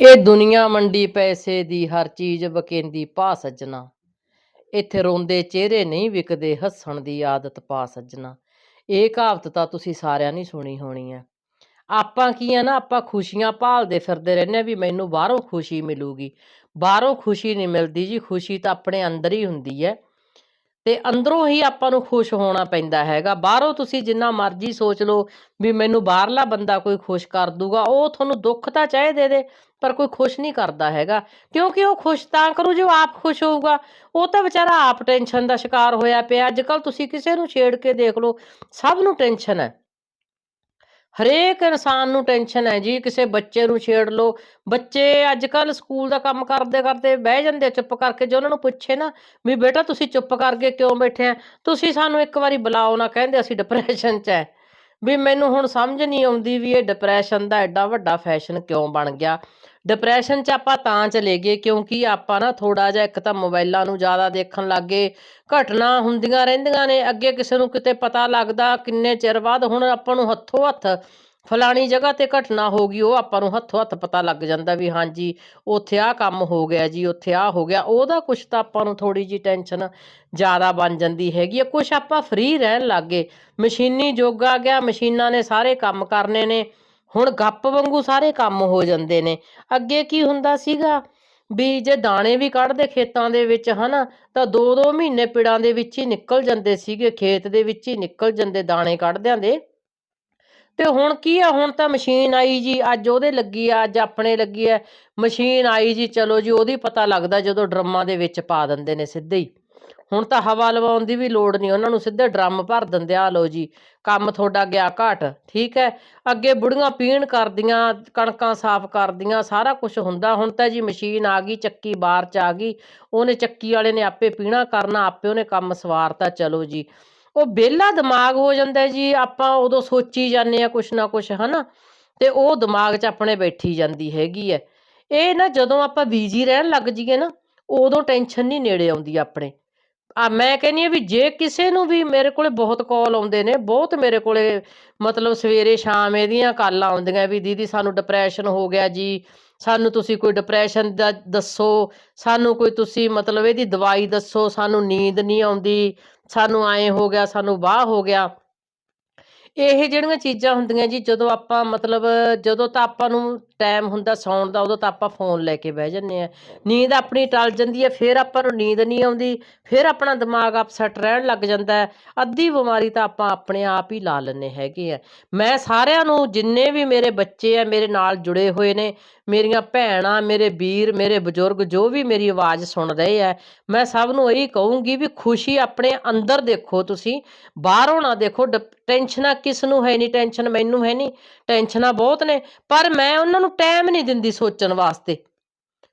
ਇਹ ਦੁਨੀਆ ਮੰਡੀ ਪੈਸੇ ਦੀ, ਹਰ ਚੀਜ਼ ਵਕੇਂਦੀ, ਪਾ ਸੱਜਣਾ। ਇੱਥੇ ਰੋਂਦੇ ਚਿਹਰੇ ਨਹੀਂ ਵਿਕਦੇ, ਹੱਸਣ ਦੀ ਆਦਤ ਪਾ ਸੱਜਣਾ। ਇਹ ਕਹਾਵਤ ਤਾਂ ਤੁਸੀਂ ਸਾਰਿਆਂ ਨੇ ਸੁਣੀ ਹੋਣੀ ਹੈ। ਆਪਾਂ ਕੀ ਆ ਨਾ, ਆਪਾਂ ਖੁਸ਼ੀਆਂ ਭਾਲਦੇ ਫਿਰਦੇ ਰਹਿੰਦੇ ਆ ਵੀ ਮੈਨੂੰ ਬਾਹਰੋਂ ਖੁਸ਼ੀ ਮਿਲੂਗੀ। ਬਾਹਰੋਂ ਖੁਸ਼ੀ ਨਹੀਂ ਮਿਲਦੀ ਜੀ, ਖੁਸ਼ੀ ਤਾਂ ਆਪਣੇ ਅੰਦਰ ਹੀ ਹੁੰਦੀ ਹੈ। ਤੇ ਅੰਦਰੋਂ ਹੀ ਆਪਾਂ ਨੂੰ ਖੁਸ਼ ਹੋਣਾ ਪੈਂਦਾ ਹੈਗਾ। ਬਾਹਰੋਂ ਤੁਸੀਂ ਜਿੰਨਾ ਮਰਜ਼ੀ ਸੋਚ ਲਓ ਵੀ ਮੈਨੂੰ ਬਾਹਰਲਾ ਬੰਦਾ ਕੋਈ ਖੁਸ਼ ਕਰ ਦੂਗਾ, ਉਹ ਤੁਹਾਨੂੰ ਦੁੱਖ ਤਾਂ ਚਾਹੇ ਦੇ ਦੇ, ਪਰ ਕੋਈ ਖੁਸ਼ ਨਹੀਂ ਕਰਦਾ ਹੈਗਾ। ਕਿਉਂਕਿ ਉਹ ਖੁਸ਼ ਤਾਂ ਕਰੂ ਜੋ ਆਪ ਖੁਸ਼ ਹੋਊਗਾ। ਉਹ ਤਾਂ ਵਿਚਾਰਾ ਆਪ ਟੈਨਸ਼ਨ ਦਾ ਸ਼ਿਕਾਰ ਹੋਇਆ ਪਿਆ। ਅੱਜ ਕੱਲ ਤੁਸੀਂ ਕਿਸੇ ਨੂੰ ਛੇੜ ਕੇ ਦੇਖ ਲਓ, ਸਭ ਨੂੰ ਟੈਨਸ਼ਨ ਹੈ। ਹਰੇਕ ਇਨਸਾਨ ਨੂੰ ਟੈਨਸ਼ਨ ਹੈ ਜੀ, ਕਿਸੇ ਬੱਚੇ ਨੂੰ ਛੇੜ ਲਓ। ਬੱਚੇ ਅੱਜ ਕੱਲ ਸਕੂਲ ਦਾ ਕੰਮ ਕਰਦੇ ਕਰਦੇ ਬਹਿ ਜਾਂਦੇ ਆ ਚੁੱਪ ਕਰਕੇ। ਜੇ ਉਹਨਾਂ ਨੂੰ ਪੁੱਛੇ ਨਾ ਵੀ ਬੇਟਾ ਤੁਸੀਂ ਚੁੱਪ ਕਰਕੇ ਕਿਉਂ ਬੈਠੇ ਆ? ਤੁਸੀਂ ਸਾਨੂੰ ਇੱਕ ਵਾਰੀ ਬੁਲਾਓ ਨਾ, ਕਹਿੰਦੇ ਅਸੀਂ ਡਿਪਰੈਸ਼ਨ 'ਚ ਹੈ। ਵੀ ਮੈਨੂੰ ਹੁਣ ਸਮਝ ਨਹੀਂ ਆਉਂਦੀ ਵੀ ਇਹ ਡਿਪਰੈਸ਼ਨ ਦਾ ਐਡਾ ਵੱਡਾ ਫੈਸ਼ਨ ਕਿਉਂ ਬਣ ਗਿਆ। ਡਿਪਰੈਸ਼ਨ 'ਚ ਆਪਾਂ ਤਾਂ ਚਲੇ ਗਏ ਕਿਉਂਕਿ ਆਪਾਂ ਨਾ ਥੋੜਾ ਜਿਹਾ ਇੱਕ ਤਾਂ ਮੋਬਾਈਲਾਂ ਨੂੰ ਜ਼ਿਆਦਾ ਦੇਖਣ ਲੱਗ ਗਏ, ਘਟਨਾ ਹੁੰਦੀਆਂ ਰਹਿੰਦੀਆਂ ਨੇ, ਅੱਗੇ ਕਿਸੇ ਨੂੰ ਕਿਤੇ ਪਤਾ ਲੱਗਦਾ ਕਿੰਨੇ ਚਿਰ ਬਾਅਦ, ਹੁਣ ਆਪਾਂ ਨੂੰ ਹੱਥੋਂ ਹੱਥ ਫਲਾਣੀ ਜਗ੍ਹਾ ਤੇ ਘਟਨਾ ਹੋ ਗਈ, ਉਹ ਆਪਾਂ ਨੂੰ ਹੱਥੋਂ ਹੱਥ ਪਤਾ ਲੱਗ ਜਾਂਦਾ ਵੀ ਹਾਂਜੀ, ਉੱਥੇ ਆਹ ਕੰਮ ਹੋ ਗਿਆ ਜੀ, ਉੱਥੇ ਆਹ ਹੋ ਗਿਆ, ਉਹਦਾ ਕੁਛ ਤਾਂ ਆਪਾਂ ਨੂੰ ਥੋੜੀ ਜੀ ਟੈਨਸ਼ਨ ਜ਼ਿਆਦਾ ਬਣ ਜਾਂਦੀ ਹੈਗੀ ਆ, ਕੁਛ ਆਪਾਂ ਫ੍ਰੀ ਰਹਿਣ ਲੱਗੇ ਮਸ਼ੀਨੀ ਯੁੱਗ ਆ ਗਿਆ, ਮਸ਼ੀਨਾਂ ਨੇ ਸਾਰੇ ਕੰਮ ਕਰਨੇ ਨੇ ਹੁਣ ਗੱਪ ਵਾਂਗੂ ਸਾਰੇ ਕੰਮ ਹੋ ਜਾਂਦੇ ਨੇ। ਅੱਗੇ ਕੀ ਹੁੰਦਾ ਸੀਗਾ? ਵੀ ਜੇ ਦਾਣੇ ਵੀ ਕੱਢਦੇ ਖੇਤਾਂ ਦੇ ਵਿੱਚ, ਹਨਾ, ਤਾਂ 2-2 ਮਹੀਨੇ ਪਿੜਾਂ ਦੇ ਵਿੱਚ ਹੀ ਨਿਕਲ ਜਾਂਦੇ ਸੀਗੇ, ਖੇਤ ਦੇ ਵਿੱਚ ਹੀ ਨਿਕਲ ਜਾਂਦੇ ਦਾਣੇ ਕੱਢਦਿਆਂ ਦੇ। ਤੇ ਹੁਣ ਕੀ ਆ, ਹੁਣ ਤਾਂ ਮਸ਼ੀਨ ਆਈ ਜੀ, ਅੱਜ ਉਹਦੇ ਲੱਗੀ ਆ, ਅੱਜ ਆਪਣੇ ਲੱਗੀ ਆ। ਮਸ਼ੀਨ ਆਈ ਜੀ, ਚਲੋ ਜੀ, ਉਹਦੀ ਪਤਾ ਲੱਗਦਾ ਜਦੋਂ ਡਰਮਾਂ ਦੇ ਵਿੱਚ ਪਾ ਦਿੰਦੇ ਨੇ ਸਿੱਧੇ ਹੀ। ਹੁਣ ਤਾਂ ਹਵਾ ਲਵਾਉਣ ਦੀ ਵੀ ਲੋੜ ਨਹੀਂ, ਉਹਨਾਂ ਨੂੰ ਸਿੱਧੇ ਡਰਮ ਭਰ ਦਿੰਦੇ ਆ ਲੋ ਜੀ, ਕੰਮ ਤੁਹਾਡਾ ਗਿਆ ਘਾਟ, ਠੀਕ ਹੈ, ਅੱਗੇ ਬੁੜੀਆਂ ਪੀਣ ਕਰਦੀਆਂ, ਕਣਕਾਂ ਸਾਫ਼ ਕਰਦੀਆਂ, ਸਾਰਾ ਕੁਝ ਹੁੰਦਾ, ਹੁਣ ਤਾਂ ਜੀ ਮਸ਼ੀਨ ਆ ਗਈ, ਚੱਕੀ ਬਾਹਰ ਚ ਆ ਗਈ, ਉਹਨੇ ਚੱਕੀ ਵਾਲੇ ਨੇ ਆਪੇ ਪੀਣਾ ਕਰਨਾ, ਆਪੇ ਉਹਨੇ ਕੰਮ ਸਵਾਰਤਾ, ਚਲੋ ਜੀ, ਉਹ ਵਿਹਲਾ ਦਿਮਾਗ ਹੋ ਜਾਂਦਾ ਜੀ, ਆਪਾਂ ਉਦੋਂ ਸੋਚੀ ਜਾਂਦੇ ਆ ਕੁਛ ਨਾ ਕੁਛ, ਹਨਾ, ਤੇ ਉਹ ਦਿਮਾਗ 'ਚ ਆਪਣੇ ਬੈਠੀ ਜਾਂਦੀ ਹੈਗੀ ਹੈ, ਇਹ ਨਾ ਜਦੋਂ ਆਪਾਂ ਬੀਜੀ ਰਹਿਣ ਲੱਗ ਜੀਏ ਨਾ, ਉਦੋਂ ਟੈਨਸ਼ਨ ਨਹੀਂ ਨੇੜੇ ਆਉਂਦੀ ਆਪਣੇ ਆ, ਮੈਂ ਕਹਿੰਨੀ ਆ ਵੀ ਜੇ ਕਿਸੇ ਨੂੰ ਵੀ ਮੇਰੇ ਕੋਲੇ ਬਹੁਤ ਕਾਲ ਆਉਂਦੇ ਨੇ, ਬਹੁਤ ਮੇਰੇ ਕੋਲੇ ਮਤਲਬ ਸਵੇਰੇ ਸ਼ਾਮ ਇਹਦੀਆਂ ਕਾਲਾਂ ਆਉਂਦੀਆਂ ਵੀ ਦੀਦੀ ਸਾਨੂੰ ਡਿਪਰੈਸ਼ਨ ਹੋ ਗਿਆ ਜੀ, ਸਾਨੂੰ ਤੁਸੀਂ ਕੋਈ ਡਿਪਰੈਸ਼ਨ ਦਾ ਦੱਸੋ, ਸਾਨੂੰ ਕੋਈ ਤੁਸੀਂ ਮਤਲਬ ਇਹਦੀ ਦਵਾਈ ਦੱਸੋ, ਸਾਨੂੰ ਨੀਂਦ ਨਹੀਂ ਆਉਂਦੀ, ਸਾਨੂੰ ਐਂ ਹੋ ਗਿਆ, ਸਾਨੂੰ ਵਾਹ ਹੋ ਗਿਆ। ਇਹ ਜਿਹੜੀਆਂ ਚੀਜ਼ਾਂ ਹੁੰਦੀਆਂ ਜੀ ਜਦੋਂ ਆਪਾਂ ਮਤਲਬ ਜਦੋਂ ਤਾਂ ਆਪਾਂ ਨੂੰ ਟਾਈਮ ਹੁੰਦਾ ਸੌਣ ਦਾ ਉਦੋਂ ਤਾਂ ਆਪਾਂ ਫੋਨ ਲੈ ਕੇ ਬਹਿ ਜੰਨੇ ਆ ਨੀਂਦ ਆਪਣੀ ਟਲ ਜਾਂਦੀ ਹੈ ਫਿਰ ਆਪਾਂ ਨੂੰ ਨੀਂਦ ਨਹੀਂ ਆਉਂਦੀ ਫਿਰ ਆਪਣਾ ਦਿਮਾਗ ਅਪਸੈਟ ਰਹਿਣ ਲੱਗ ਜਾਂਦਾ ਹੈ। ਅੱਧੀ ਬਿਮਾਰੀ ਤਾਂ ਆਪਾਂ ਆਪਣੇ ਆਪ ਹੀ ਲਾ ਲੈਂਦੇ ਹੈਗੇ ਆ ਮੈਂ ਸਾਰਿਆਂ ਨੂੰ ਜਿੰਨੇ ਵੀ ਮੇਰੇ ਬੱਚੇ ਆ ਮੇਰੇ ਨਾਲ ਜੁੜੇ ਹੋਏ ਨੇ ਮੇਰੀਆਂ ਭੈਣਾਂ ਮੇਰੇ ਵੀਰ ਮੇਰੇ ਬਜ਼ੁਰਗ ਜੋ ਵੀ ਮੇਰੀ ਆਵਾਜ਼ ਸੁਣ ਰਹੇ ਆ ਮੈਂ ਸਭ ਨੂੰ ਇਹੀ ਕਹੂੰਗੀ ਵੀ ਖੁਸ਼ੀ ਆਪਣੇ ਅੰਦਰ ਦੇਖੋ ਤੁਸੀਂ ਬਾਹਰੋਂ ਨਾ ਦੇਖੋ ਟੈਨਸ਼ਨਾਂ ਕਿਸ ਨੂੰ ਹੈ ਨਹੀਂ ਟੈਨਸ਼ਨ ਮੈਨੂੰ ਹੈ ਨਹੀਂ ਟੈਨਸ਼ਨਾਂ ਬਹੁਤ ਨੇ, ਪਰ ਮੈਂ ਉਹਨਾਂ ਨੂੰ ਟਾਈਮ ਨਹੀਂ ਦਿੰਦੀ ਸੋਚਣ ਵਾਸਤੇ।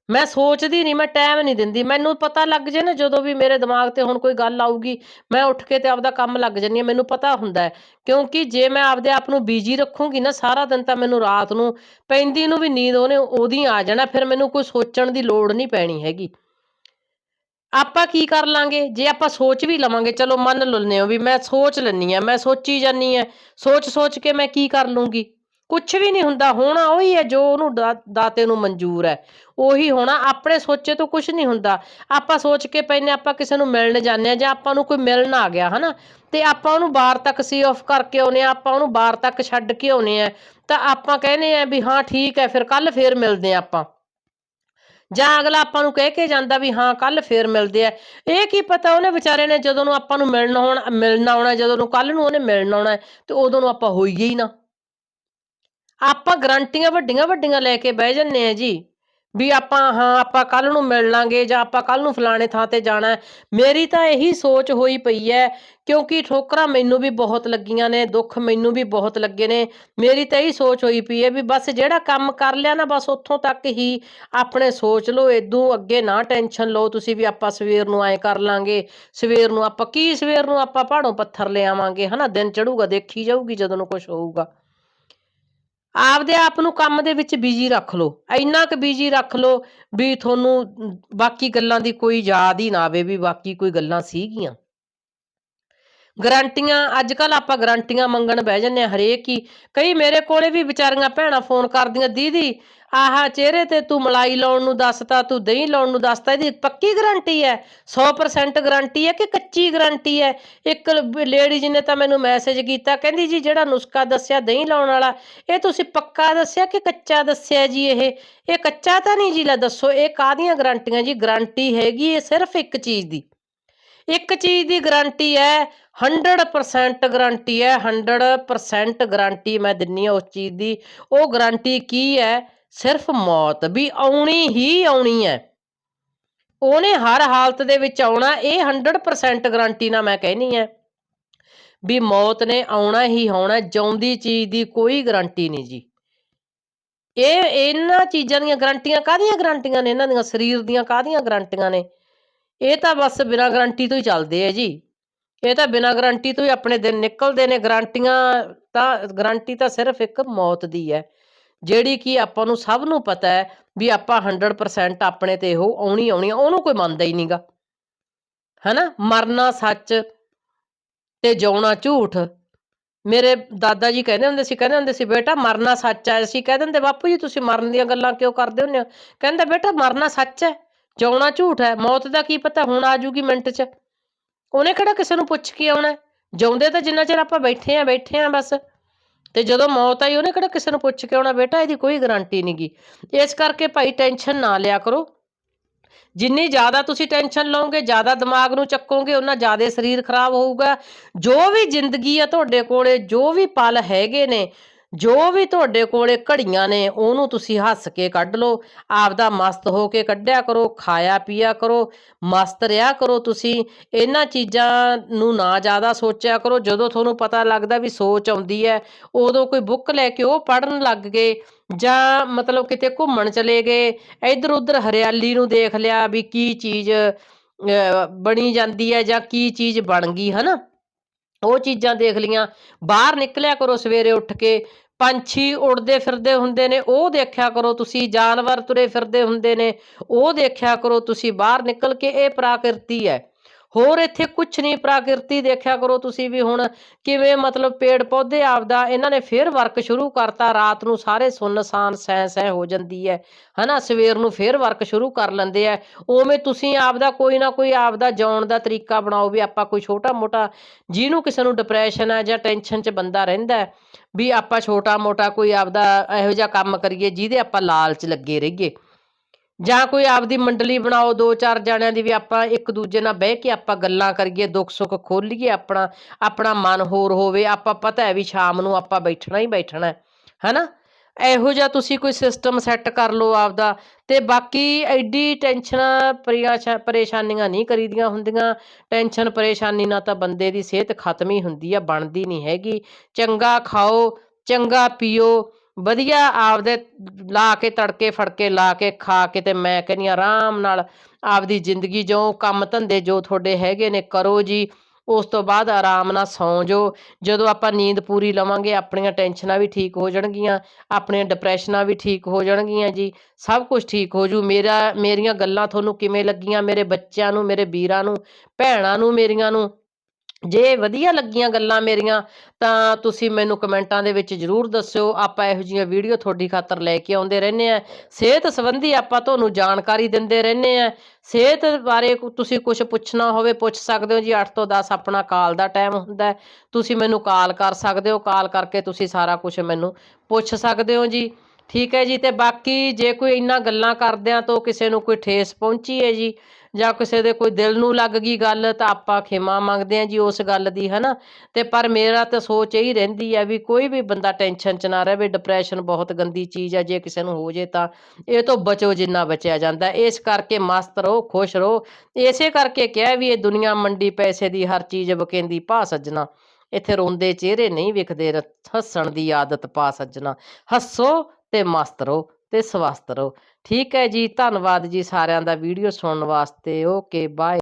ਮੈਂ ਸੋਚਦੀ ਨਹੀਂ ਮੈਂ ਟਾਈਮ ਨਹੀਂ ਦਿੰਦੀ। ਮੈਨੂੰ ਪਤਾ ਲੱਗ ਜੇ ਨਾ ਜਦੋਂ ਵੀ ਮੇਰੇ ਦਿਮਾਗ ਤੇ ਹੁਣ ਕੋਈ ਗੱਲ ਆਊਗੀ, ਮੈਂ ਉੱਠ ਕੇ ਤੇ ਆਪਦਾ ਕੰਮ ਲੱਗ ਜੰਨੀ ਆ ਮੈਨੂੰ ਪਤਾ ਹੁੰਦਾ ਹੈ। ਕਿਉਂਕਿ ਜੇ ਮੈਂ ਆਪਦੇ ਆਪ ਨੂੰ ਬਿਜ਼ੀ ਰੱਖੂੰਗੀ ਨਾ, ਸਾਰਾ ਦਿਨ ਤਾਂ ਮੈਨੂੰ ਰਾਤ ਨੂੰ ਪੈਂਦੀ ਨੂੰ ਵੀ ਨੀਂਦ ਉਹਨੇ, ਉਹਦੀ ਆ ਜਾਣਾ, ਫਿਰ ਮੈਨੂੰ ਕੋਈ ਸੋਚਣ ਦੀ ਲੋੜ ਨਹੀਂ ਪੈਣੀ ਹੈਗੀ। ਆਪਾਂ ਕੀ ਕਰ ਲਾਂਗੇ? ਜੇ ਆਪਾਂ ਸੋਚ ਵੀ ਲਵਾਂਗੇ, ਚਲੋ ਮੰਨ ਲੈਂਦੇ ਹੋ ਵੀ ਮੈਂ ਸੋਚ ਲੈਣੀ ਆ ਮੈਂ ਸੋਚੀ ਜਾਨੀ ਆ ਸੋਚ ਸੋਚ ਕੇ ਮੈਂ ਕੀ ਕਰ ਲੂੰਗੀ? ਕੁਝ ਵੀ ਨਹੀਂ ਹੁੰਦਾ, ਹੋਣਾ ਉਹੀ ਹੈ ਜੋ ਉਹਨੂੰ ਦਾਤੇ ਨੂੰ ਮਨਜ਼ੂਰ ਹੈ। ਉਹੀ ਹੋਣਾ, ਆਪਣੇ ਸੋਚੇ ਤੋਂ ਕੁਝ ਨਹੀਂ ਹੁੰਦਾ। ਆਪਾਂ ਸੋਚ ਕੇ ਪੈਨੇ ਆਪਾਂ ਕਿਸੇ ਨੂੰ ਮਿਲਣ ਜਾਂਦੇ ਆ ਜਾਂ ਆਪਾਂ ਨੂੰ ਕੋਈ ਮਿਲਣ ਆ ਗਿਆ, ਹਨਾ? ਤੇ ਆਪਾਂ ਉਹਨੂੰ ਬਾਹਰ ਤੱਕ ਸੀ ਆਫ ਕਰਕੇ ਆਉਨੇ ਆ ਆਪਾਂ ਉਹਨੂੰ ਬਾਹਰ ਤੱਕ ਛੱਡ ਕੇ ਆਉਨੇ ਆ ਤਾਂ ਆਪਾਂ ਕਹਿੰਦੇ ਆ ਵੀ ਹਾਂ, ਠੀਕ ਹੈ, ਫਿਰ ਕੱਲ ਫੇਰ ਮਿਲਦੇ ਆ ਆਪਾਂ। ਜਾਂ ਅਗਲਾ ਆਪਾਂ ਨੂੰ ਕਹਿ ਕੇ ਜਾਂਦਾ ਵੀ ਹਾਂ ਕੱਲ ਫੇਰ ਮਿਲਦੇ ਆ। ਇਹ ਕੀ ਪਤਾ ਉਹਨੇ ਵਿਚਾਰੇ ਨੇ ਜਦੋਂ ਨੂੰ ਆਪਾਂ ਨੂੰ ਮਿਲਣ ਹੋਣਾ, ਮਿਲਣਾ ਆਉਣਾ, ਜਦੋਂ ਨੂੰ ਕੱਲ ਨੂੰ ਉਹਨੇ ਮਿਲਣ ਆਉਣਾ ਤੇ ਉਦੋਂ ਨੂੰ ਆਪਾਂ ਹੋਈਏ ਹੀ ਨਾ। ਆਪਾਂ ਗਰੰਟੀਆਂ ਵੱਡੀਆਂ ਵੱਡੀਆਂ ਲੈ ਕੇ ਬਹਿ ਜੰਨੇ ਆ ਜੀ। ਵੀ ਆਪਾਂ, ਹਾਂ, ਆਪਾਂ ਕੱਲ ਨੂੰ ਮਿਲ ਲਾਂਗੇ ਜਾਂ ਆਪਾਂ ਕੱਲ ਨੂੰ ਫਲਾਣੇ ਥਾਂ ਤੇ ਜਾਣਾ ਮੇਰੀ ਤਾਂ ਇਹੀ ਸੋਚ ਹੋਈ ਪਈ ਹੈ, ਕਿਉਂਕਿ ਠੋਕਰਾਂ ਮੈਨੂੰ ਵੀ ਬਹੁਤ ਲੱਗੀਆਂ ਨੇ, ਦੁੱਖ ਮੈਨੂੰ ਵੀ ਬਹੁਤ ਲੱਗੇ ਨੇ। ਮੇਰੀ ਤਾਂ ਇਹੀ ਸੋਚ ਹੋਈ ਪਈ ਹੈ ਵੀ ਬਸ ਜਿਹੜਾ ਕੰਮ ਕਰ ਲਿਆ ਨਾ, ਬਸ ਉੱਥੋਂ ਤੱਕ ਹੀ ਆਪਣੇ ਸੋਚ ਲਓ ਇਦੋਂ ਅੱਗੇ ਨਾ ਟੈਨਸ਼ਨ ਲਓ ਤੁਸੀਂ ਵੀ ਆਪਾਂ ਸਵੇਰ ਨੂੰ ਐ ਕਰ ਲਾਂਗੇ। ਸਵੇਰ ਨੂੰ ਆਪਾਂ, ਕੀ ਸਵੇਰ ਨੂੰ ਆਪਾਂ ਪਹਾੜੋਂ ਪੱਥਰ ਲੈ ਆਵਾਂਗੇ, ਹਨਾ? ਦਿਨ ਚੜੂਗਾ ਦੇਖੀ ਜਾਊਗੀ ਜਦੋਂ ਨੂੰ ਕੁਝ ਹੋਊਗਾ। ਆਪਦੇ ਆਪ ਨੂੰ ਕੰਮ ਦੇ ਵਿੱਚ ਬਿਜ਼ੀ ਰੱਖ ਲਓ। ਇੰਨਾ ਕੁ ਬਿਜ਼ੀ ਰੱਖ ਲਓ ਵੀ ਤੁਹਾਨੂੰ ਬਾਕੀ ਗੱਲਾਂ ਦੀ ਕੋਈ ਯਾਦ ਹੀ ਨਾ ਆਵੇ ਵੀ ਬਾਕੀ ਕੋਈ ਗੱਲਾਂ ਸੀਗੀਆਂ। ਗਰੰਟੀਆਂ ਅੱਜ ਕੱਲ ਆਪਾਂ ਗਰੰਟੀਆਂ ਮੰਗਣ ਬਹਿ ਜੰਨੇ ਆ ਹਰੇਕ ਹੀ। ਕਈ ਮੇਰੇ ਕੋਲੇ ਵੀ ਵਿਚਾਰੀਆਂ ਭੈਣਾਂ ਫੋਨ ਕਰਦੀਆਂ, ਦੀਦੀ ਆਹਾ ਚਿਹਰੇ ਤੇ ਤੂੰ ਮਲਾਈ ਲਾਉਣ ਨੂੰ ਦੱਸਤਾ, ਤੂੰ ਦਹੀਂ ਲਾਉਣ ਨੂੰ ਦੱਸਤਾ, ਇਹਦੀ ਪੱਕੀ ਗਾਰੰਟੀ ਹੈ? 100% ਗਾਰੰਟੀ ਹੈ ਕਿ ਕੱਚੀ ਗਾਰੰਟੀ ਹੈ? ਇੱਕ ਲੇਡੀਜ਼ ਨੇ ਤਾਂ ਮੈਨੂੰ ਮੈਸੇਜ ਕੀਤਾ, ਕਹਿੰਦੀ ਜੀ ਜਿਹੜਾ ਨੁਸਖਾ ਦੱਸਿਆ ਦਹੀਂ ਲਾਉਣ ਵਾਲਾ, ਇਹ ਤੁਸੀਂ ਪੱਕਾ ਦੱਸਿਆ ਕਿ ਕੱਚਾ ਦੱਸਿਆ ਜੀ ਇਹ? ਇਹ ਕੱਚਾ ਤਾਂ ਨਹੀਂ ਜੀ, ਲੈ ਦੱਸੋ, ਇਹ ਕਾਹਦੀਆਂ ਗਾਰੰਟੀਆਂ ਜੀ? ਗਾਰੰਟੀ ਹੈਗੀ ਇਹ ਸਿਰਫ ਇੱਕ ਚੀਜ਼ ਦੀ। ਇੱਕ ਚੀਜ਼ ਦੀ ਗਾਰੰਟੀ ਹੈ 100% ਗਾਰੰਟੀ ਹੈ 100% ਗਾਰੰਟੀ ਮੈਂ ਦਿੰਨੀ ਆ ਉਸ ਚੀਜ਼ ਦੀ। ਉਹ ਗਾਰੰਟੀ ਕੀ ਹੈ? ਸਿਰਫ ਮੌਤ ਵੀ ਆਉਣੀ ਹੀ ਆਉਣੀ ਹੈ। ਉਹਨੇ ਹਰ ਹਾਲਤ ਦੇ ਵਿੱਚ ਆਉਣਾ, ਇਹ 100% ਗਾਰੰਟੀ ਨਾਲ ਮੈਂ ਕਹਿਨੀ ਹੈ ਵੀ ਮੌਤ ਨੇ ਆਉਣਾ ਹੀ ਆਉਣਾ, ਜਿਉਂਦੀ ਚੀਜ਼ ਦੀ ਕੋਈ ਗਾਰੰਟੀ ਨਹੀਂ ਜੀ। ਇਹ ਇਹਨਾਂ ਚੀਜ਼ਾਂ ਦੀਆਂ ਗਾਰੰਟੀਆਂ ਕਾਹਦੀਆਂ ਗਾਰੰਟੀਆਂ ਨੇ? ਇਹਨਾਂ ਦੀਆਂ ਸਰੀਰ ਦੀਆਂ ਕਾਹਦੀਆਂ ਗਾਰੰਟੀਆਂ ਨੇ? ਇਹ ਤਾਂ ਬਸ ਬਿਨਾਂ ਗਾਰੰਟੀ ਤੋਂ ਹੀ ਚੱਲਦੇ ਆ ਜੀ। ਇਹ ਤਾਂ ਬਿਨਾਂ ਗਾਰੰਟੀ ਤੋਂ ਹੀ ਆਪਣੇ ਦਿਨ ਨਿਕਲਦੇ ਨੇ। ਗਾਰੰਟੀਆਂ ਤਾਂ ਗਾਰੰਟੀ ਤਾਂ ਸਿਰਫ ਇੱਕ ਮੌਤ ਦੀ ਹੈ। ਜਿਹੜੀ ਕਿ ਆਪਾਂ ਨੂੰ ਸਭ ਨੂੰ ਪਤਾ ਹੈ ਵੀ ਆਪਾਂ 100% ਆਪਣੇ ਤੇ ਉਹ ਆਉਣੀ ਆਉਣੀ ਆ, ਉਹਨੂੰ ਕੋਈ ਮੰਨਦਾ ਹੀ ਨਹੀਂਗਾ ਹੈਨਾ? ਮਰਨਾ ਸੱਚ ਤੇ ਜਿਉਣਾ ਝੂਠ। ਮੇਰੇ ਦਾਦਾ ਜੀ ਕਹਿੰਦੇ ਹੁੰਦੇ ਸੀ ਕਹਿੰਦੇ ਹੁੰਦੇ ਸੀ ਬੇਟਾ ਮਰਨਾ ਸੱਚ ਹੈ ਅਸੀਂ ਕਹਿ ਦਿੰਦੇ ਬਾਪੂ ਜੀ ਤੁਸੀਂ ਮਰਨ ਦੀਆਂ ਗੱਲਾਂ ਕਿਉਂ ਕਰਦੇ ਹੁੰਦੇ ਹੋ? ਕਹਿੰਦਾ ਬੇਟਾ ਮਰਨਾ ਸੱਚ ਹੈ ਜਿਉਣਾ ਝੂਠ ਹੈ ਮੌਤ ਦਾ ਕੀ ਪਤਾ ਹੁਣ ਆ ਜੂਗੀ ਮਿੰਟ 'ਚ? ਉਹਨੇ ਕਿਹੜਾ ਕਿਸੇ ਨੂੰ ਪੁੱਛ ਕੇ ਆਉਣਾ? ਜਿਉਂਦੇ ਤਾਂ ਜਿੰਨਾ ਚਿਰ ਆਪਾਂ ਬੈਠੇ ਆ ਬੈਠੇ ਆ ਬਸ। ਤੇ ਜਦੋਂ ਮੌਤ ਆਈ, ਉਹਨੇ ਕਿਹੜਾ ਕਿਸੇ ਨੂੰ ਪੁੱਛ ਕੇ ਆਉਣਾ, ਬੇਟਾ ਇਹਦੀ ਕੋਈ ਗਾਰੰਟੀ ਨਹੀਂਗੀ ਇਸ ਕਰਕੇ ਭਾਈ ਟੈਨਸ਼ਨ ਨਾ ਲਿਆ ਕਰੋ। ਜਿੰਨੀ ਜ਼ਿਆਦਾ ਤੁਸੀਂ ਟੈਨਸ਼ਨ ਲਓਗੇ, ਜ਼ਿਆਦਾ ਦਿਮਾਗ ਨੂੰ ਚੱਕੋਗੇ ਉਹਨਾਂ ਜ਼ਿਆਦਾ ਸਰੀਰ ਖਰਾਬ ਹੋਊਗਾ। ਜੋ ਵੀ ਜ਼ਿੰਦਗੀ ਆ ਤੁਹਾਡੇ ਕੋਲੇ, ਜੋ ਵੀ ਪਲ ਹੈਗੇ ਨੇ ਜੋ ਵੀ ਤੁਹਾਡੇ ਕੋਲੇ ਘੜੀਆਂ ਨੇ ਉਹਨੂੰ ਤੁਸੀਂ ਹੱਸ ਕੇ ਕੱਢ ਲਓ। ਆਪਦਾ ਮਸਤ ਹੋ ਕੇ ਕੱਢਿਆ ਕਰੋ ਖਾਇਆ ਪੀਆ ਕਰੋ ਮਸਤ ਰਿਹਾ ਕਰੋ ਤੁਸੀਂ। ਇਹਨਾਂ ਚੀਜ਼ਾਂ ਨੂੰ ਨਾ ਜ਼ਿਆਦਾ ਸੋਚਿਆ ਕਰੋ। ਜਦੋਂ ਤੁਹਾਨੂੰ ਪਤਾ ਲੱਗਦਾ ਵੀ ਸੋਚ ਆਉਂਦੀ ਹੈ ਉਦੋਂ ਕੋਈ ਬੁੱਕ ਲੈ ਕੇ ਉਹ ਪੜਨ ਲੱਗ ਗਏ ਜਾਂ ਮਤਲਬ ਕਿਤੇ ਘੁੰਮਣ ਚਲੇ ਗਏ ਇੱਧਰ ਉੱਧਰ ਹਰਿਆਲੀ ਨੂੰ ਦੇਖ ਲਿਆ ਵੀ ਕੀ ਚੀਜ਼ ਅਹ, ਬਣੀ ਜਾਂਦੀ ਹੈ ਜਾਂ ਕੀ ਚੀਜ਼ ਬਣ ਗਈ ਹਨਾ? ਉਹ ਚੀਜ਼ਾਂ ਦੇਖ ਲੀਆਂ ਬਾਹਰ ਨਿਕਲਿਆ ਕਰੋ ਸਵੇਰੇ ਉੱਠ ਕੇ। ਪੰਛੀ ਉੜਦੇ ਫਿਰਦੇ ਹੁੰਦੇ ਨੇ, ਉਹ ਦੇਖਿਆ ਕਰੋ ਤੁਸੀਂ। ਜਾਨਵਰ ਤੁਰੇ ਫਿਰਦੇ ਹੁੰਦੇ ਨੇ, ਉਹ ਦੇਖਿਆ ਕਰੋ ਤੁਸੀਂ। ਬਾਹਰ ਨਿਕਲ ਕੇ ਇਹ ਪ੍ਰਾਕਿਰਤੀ ਹੈ। ਹੋਰ ਇੱਥੇ ਕੁਝ ਨਹੀਂ, ਪ੍ਰਾਕਿਰਤੀ ਦੇਖਿਆ ਕਰੋ ਤੁਸੀਂ ਵੀ ਹੁਣ ਕਿਵੇਂ ਮਤਲਬ ਪੇੜ ਪੌਦੇ ਆਪਦਾ ਇਹਨਾਂ ਨੇ ਫੇਰ ਵਰਕ ਸ਼ੁਰੂ ਕਰਤਾ, ਰਾਤ ਨੂੰ ਸਾਰੇ ਸੁੰਨਸਾਨ ਸੈਂ ਸੈਂ ਹੋ ਜਾਂਦੀ ਹੈ, ਹਨਾ? ਸਵੇਰ ਨੂੰ ਫੇਰ ਵਰਕ ਸ਼ੁਰੂ ਕਰ ਲੈਂਦੇ ਆ, ਉਵੇਂ ਤੁਸੀਂ ਆਪਦਾ ਕੋਈ ਨਾ ਕੋਈ ਆਪਦਾ ਜਾਣ ਦਾ ਤਰੀਕਾ ਬਣਾਓ ਵੀ ਆਪਾਂ ਕੋਈ ਛੋਟਾ ਮੋਟਾ ਜਿਹਨੂੰ ਕਿਸੇ ਨੂੰ ਡਿਪਰੈਸ਼ਨ ਹੈ ਜਾਂ ਟੈਨਸ਼ਨ 'ਚ ਬੰਦਾ ਰਹਿੰਦਾ ਵੀ ਆਪਾਂ ਛੋਟਾ ਮੋਟਾ ਕੋਈ ਆਪਦਾ ਇਹੋ ਜਿਹਾ ਕੰਮ ਕਰੀਏ ਜਿਹਦੇ ਆਪਾਂ ਲਾਲਚ ਲੱਗੇ ਰਹੀਏ। ਜਾਂ ਕੋਈ ਆਪਦੀ ਮੰਡਲੀ ਬਣਾਓ, ਦੋ ਚਾਰ ਜਣਿਆਂ ਦੀ ਵੀ ਆਪਾਂ ਇੱਕ ਦੂਜੇ ਨਾਲ ਬਹਿ ਕੇ ਆਪਾਂ ਗੱਲਾਂ ਕਰੀਏ, ਦੁੱਖ ਸੁੱਖ ਖੋਲੀਏ ਆਪਣਾ ਆਪਣਾ ਮਨ ਹੋਰ ਹੋਵੇ, ਆਪਾਂ ਪਤਾ ਹੈ ਵੀ ਸ਼ਾਮ ਨੂੰ ਆਪਾਂ ਬੈਠਣਾ ਹੀ ਬੈਠਣਾ ਹੈ ਨਾ ਇਹੋ ਜਿਹਾ ਤੁਸੀਂ ਕੋਈ ਸਿਸਟਮ ਸੈੱਟ ਕਰ ਲਓ ਆਪਦਾ ਤੇ ਬਾਕੀ ਐਡੀ ਟੈਨਸ਼ਨਾਂ ਪਰੇਸ਼ਾ- ਪਰੇਸ਼ਾਨੀਆਂ ਨਹੀਂ ਕਰੀਦੀਆਂ ਹੁੰਦੀਆਂ ਟੈਨਸ਼ਨ ਪਰੇਸ਼ਾਨੀ ਨਾਲ ਤਾਂ ਬੰਦੇ ਦੀ ਸਿਹਤ ਖਤਮ ਹੀ ਹੁੰਦੀ ਆ, ਬਣਦੀ ਨਹੀਂ ਹੈਗੀ। ਚੰਗਾ ਖਾਓ, ਚੰਗਾ ਪੀਓ ਵਧੀਆ ਆਪਦੇ ਲਾ ਕੇ, ਤੜਕੇ, ਫੜਕੇ, ਲਾ ਕੇ, ਖਾ ਕੇ ਤੇ ਮੈਂ ਕਹਿੰਦੀ ਹਾਂ ਆਰਾਮ ਨਾਲ ਆਪਦੀ ਜ਼ਿੰਦਗੀ ਜੋ ਕੰਮ ਧੰਦੇ ਜੋ ਤੁਹਾਡੇ ਹੈਗੇ ਨੇ ਕਰੋ ਜੀ, ਉਸ ਤੋਂ ਬਾਅਦ ਆਰਾਮ ਨਾਲ ਸੌਂ ਜਾਓ। ਜਦੋਂ ਆਪਾਂ ਨੀਂਦ ਪੂਰੀ ਲਵਾਂਗੇ, ਆਪਣੀਆਂ ਟੈਨਸ਼ਨਾਂ ਵੀ ਠੀਕ ਹੋ ਜਾਣਗੀਆਂ, ਆਪਣੀਆਂ ਡਿਪਰੈਸ਼ਨਾਂ ਵੀ ਠੀਕ ਹੋ ਜਾਣਗੀਆਂ ਜੀ, ਸਭ ਕੁਝ ਠੀਕ ਹੋ ਜੂ। ਮੇਰਾ, ਮੇਰੀਆਂ ਗੱਲਾਂ ਤੁਹਾਨੂੰ ਕਿਵੇਂ ਲੱਗੀਆਂ? ਮੇਰੇ ਬੱਚਿਆਂ ਨੂੰ, ਮੇਰੇ ਵੀਰਾਂ ਨੂੰ, ਭੈਣਾਂ ਨੂੰ, ਮੇਰੀਆਂ ਨੂੰ ਜੇ ਵਧੀਆ ਲੱਗੀਆਂ ਗੱਲਾਂ ਮੇਰੀਆਂ, ਤਾਂ ਤੁਸੀਂ ਮੈਨੂੰ ਕਮੈਂਟਾਂ ਦੇ ਵਿੱਚ ਜਰੂਰ ਦੱਸਿਓ। ਆਪਾਂ ਇਹੋ ਜਿਹੀਆਂ ਵੀਡੀਓ ਤੁਹਾਡੀ ਖਾਤਰ ਲੈ ਕੇ ਆਉਂਦੇ ਰਹਿੰਦੇ ਆ ਸਿਹਤ ਸੰਬੰਧੀ ਆਪਾਂ ਤੁਹਾਨੂੰ ਜਾਣਕਾਰੀ ਦਿੰਦੇ ਰਹਿੰਦੇ ਆ ਸਿਹਤ ਬਾਰੇ ਤੁਸੀਂ ਕੁਝ ਪੁੱਛਣਾ ਹੋਵੇ, ਪੁੱਛ ਸਕਦੇ ਹੋ ਜੀ। 8 ਤੋਂ 10 ਆਪਣਾ ਕਾਲ ਦਾ ਟਾਈਮ ਹੁੰਦਾ ਤੁਸੀਂ ਮੈਨੂੰ ਕਾਲ ਕਰ ਸਕਦੇ ਹੋ। ਕਾਲ ਕਰਕੇ ਤੁਸੀਂ ਸਾਰਾ ਕੁਝ ਮੈਨੂੰ ਪੁੱਛ ਸਕਦੇ ਹੋ ਜੀ। ਠੀਕ ਹੈ ਜੀ। ਤੇ ਬਾਕੀ ਜੇ ਕੋਈ ਇੰਨਾ ਗੱਲਾਂ ਕਰਦਿਆਂ ਤੋਂ ਕਿਸੇ ਨੂੰ ਕੋਈ ਠੇਸ ਪਹੁੰਚੀ ਹੈ ਜੀ। ਜਾਂ ਕਿਸੇ ਦੇ ਕੋਈ ਦਿਲ ਨੂੰ ਲੱਗ ਗਈ ਗੱਲ ਤਾਂ ਆਪਾਂ ਖਿਮਾ ਮੰਗਦੇ ਹਾਂ ਜੀ ਉਸ ਗੱਲ ਦੀ, ਹਨਾ? ਤੇ ਪਰ ਮੇਰਾ ਤਾਂ ਸੋਚ ਇਹੀ ਰਹਿੰਦੀ ਹੈ ਵੀ ਕੋਈ ਵੀ ਬੰਦਾ ਟੈਨਸ਼ਨ 'ਚ ਨਾ ਰਹੇ ਡਿਪਰੈਸ਼ਨ ਬਹੁਤ ਗੰਦੀ ਚੀਜ਼ ਹੈ, ਜੇ ਕਿਸੇ ਨੂੰ ਹੋ ਜੇ ਤਾਂ। ਇਹ ਤੋਂ ਬਚੋ ਜਿੰਨਾ ਬਚਿਆ ਜਾਂਦਾ। ਇਸ ਕਰਕੇ ਮਸਤ ਰਹੋ, ਖੁਸ਼ ਰਹੋ। ਇਸੇ ਕਰਕੇ ਕਿਹਾ ਵੀ ਇਹ ਦੁਨੀਆ ਮੰਡੀ ਪੈਸੇ ਦੀ ਹਰ ਚੀਜ਼ ਵਕੇਂਦੀ ਭਾ ਸੱਜਣਾ। ਇੱਥੇ ਰੋਂਦੇ ਚਿਹਰੇ ਨਹੀਂ ਵਿਖਦੇ, ਰ- ਹੱਸਣ ਦੀ ਆਦਤ ਪਾ ਸੱਜਣਾ। ਹੱਸੋ ਤੇ ਮਸਤ ਰਹੋ। ਤੇ ਸਵਸਥ ਰਹੋ। ਠੀਕ ਹੈ ਜੀ, ਧੰਨਵਾਦ ਜੀ ਸਾਰਿਆਂ ਦਾ ਵੀਡੀਓ ਸੁਣਨ ਵਾਸਤੇ। Okay, bye.